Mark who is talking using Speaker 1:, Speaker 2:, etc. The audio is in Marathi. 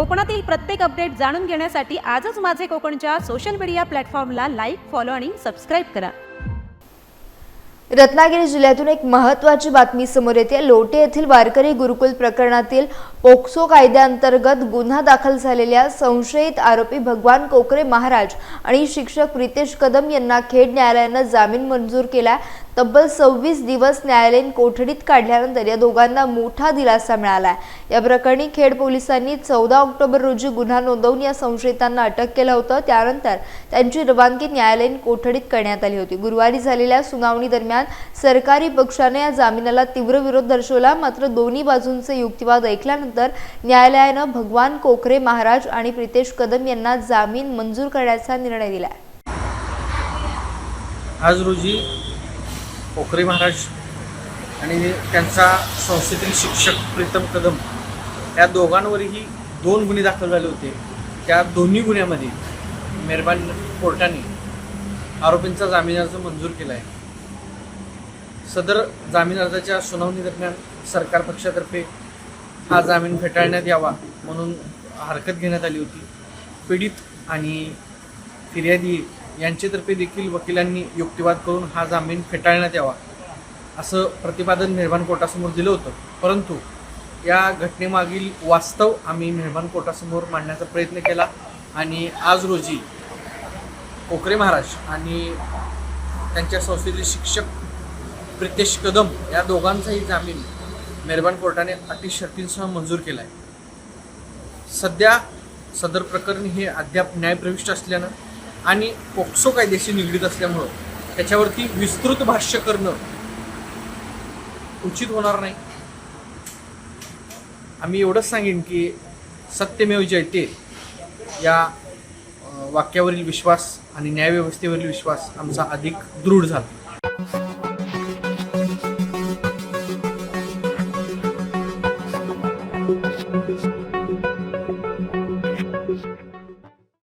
Speaker 1: कोकणातील प्रत्येक अपडेट जाणून घेण्यासाठी आजच माझे कोकणच्या सोशल मीडिया प्लॅटफॉर्मला लाईक फॉलो आणि सबस्क्राईब करा.
Speaker 2: रत्नागिरी जिल्ह्यातून एक महत्त्वाची बातमी समोर येते. लोटे येथील वारकरी गुरुकुल प्रकरणातील पोक्सो कायद्याअंतर्गत गुन्हा दाखल झालेल्या संशयित आरोपी भगवान कोकरे महाराज आणि शिक्षक प्रितेश कदम यांना खेड न्यायालयानं जामीन मंजूर केला तब्बल सव्वीस दिवस न्यायालयीन कोठडीत काढल्यानंतर या दोघांना मोठा दिलासा मिळाला. या प्रकरणी खेड पोलिसांनी चौदा ऑक्टोबर रोजी गुन्हा नोंदवून या संशयितांना अटक केलं होतं. त्यानंतर त्यांची रवानगी न्यायालयीन कोठडीत करण्यात आली होती. गुरुवारी झालेल्या सुनावणी दरम्यान सरकारी पक्षाने या जामिनाला तीव्र विरोध दर्शवला. मात्र दोन्ही बाजूंचे युक्तिवाद ऐकल्यानंतर न्यायालयानं भगवान कोकरे महाराज आणि प्रितेश कदम यांना जामीन मंजूर करण्याचा निर्णय दिला.
Speaker 3: आज रोजी पोखरे महाराज आणि त्यांचा संस्थेतील शिक्षक प्रीतम कदम या दोघांवरही दोन गुन्हे दाखल झाले होते. त्या दोन्ही गुन्ह्यामध्ये मेहरबान कोर्टाने आरोपींचा जामीन अर्ज मंजूर केला आहे. सदर जामीन अर्जाच्या सुनावणी दरम्यान सरकार पक्षातर्फे हा जामीन फेटाळण्यात यावा म्हणून हरकत घेण्यात आली होती. पीडित आणि फिर्यादी यांच्यातर्फे देखील वकिलांनी युक्तिवाद करून हा जामीन फेटाळण्यात यावा असं प्रतिपादन मेहरबान कोर्टासमोर दिलं होतं. परंतु या घटनेमागील वास्तव आम्ही मेहरबान कोर्टासमोर मांडण्याचा प्रयत्न केला आणि आज रोजी कोकरे महाराज आणि त्यांच्या संस्थेतील शिक्षक प्रितेश कदम या दोघांचाही जामीन मेहरबान कोर्टाने अटी शर्तींसह मंजूर केला आहे सध्या सदर प्रकरण हे अद्याप न्यायप्रविष्ट असल्यानं आणि पोक्सो कायद्याशी निगडीत असल्यामुळं त्याच्यावरती विस्तृत भाष्य करणं उचित होणार नाही आम्ही एवढंच सांगेन की सत्यमेव जयते या वाक्यावरील विश्वास आणि न्यायव्यवस्थेवरील विश्वास आमचा अधिक दृढ झाला Thank you.